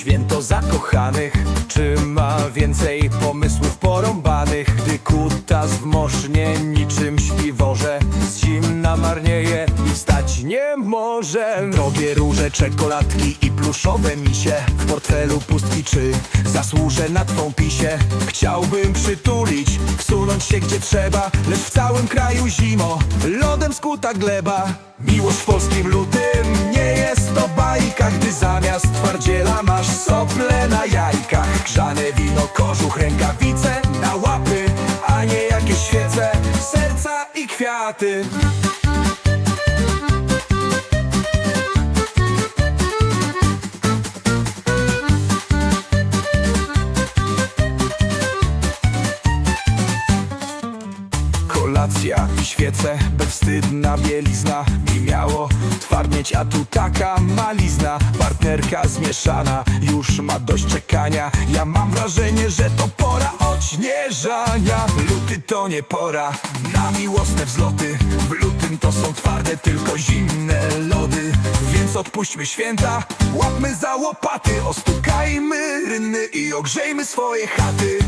Święto zakochanych. Czy ma więcej pomysłów porąbanych? Gdy kutas w mosznie niczym śpiworze Z zimna marnieje i wstać nie może. Drogie róże, czekoladki i pluszowe misie W portfelu pustki czy zasłużę na twą pisie. Chciałbym przytulić, wsunąć się gdzie trzeba Lecz w całym kraju zimo, lodem skuta gleba. Miłość w polskim lutym nie jest to zamiast twardziela masz sople na jajkach. Grzane wino, kożuch, rękawice na łapy A nie jakieś świece, serca i kwiaty Kolacja, świece, bezwstydna bielizna. Mi miało twardnieć, a tu taka malizna. Partnerka zmieszana, już ma dość czekania. Ja mam wrażenie, że to pora odśnieżania. Luty to nie pora na miłosne wzloty. W lutym to są twarde, tylko zimne lody. Więc odpuśćmy święta, łapmy za łopaty. Ostukajmy rynny i ogrzejmy swoje chaty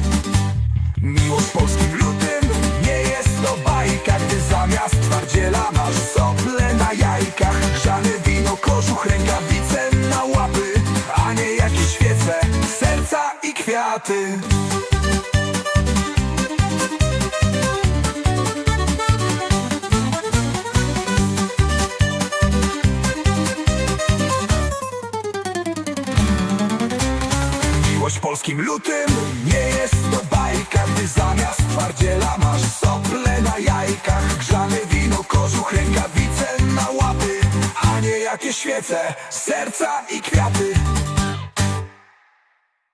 kwiaty. Miłość polskim lutym nie jest to bajka Gdy zamiast twardziela masz sople na jajkach. Grzane wino, kożuch, rękawice na łapy A nie jakieś świece, serca i kwiaty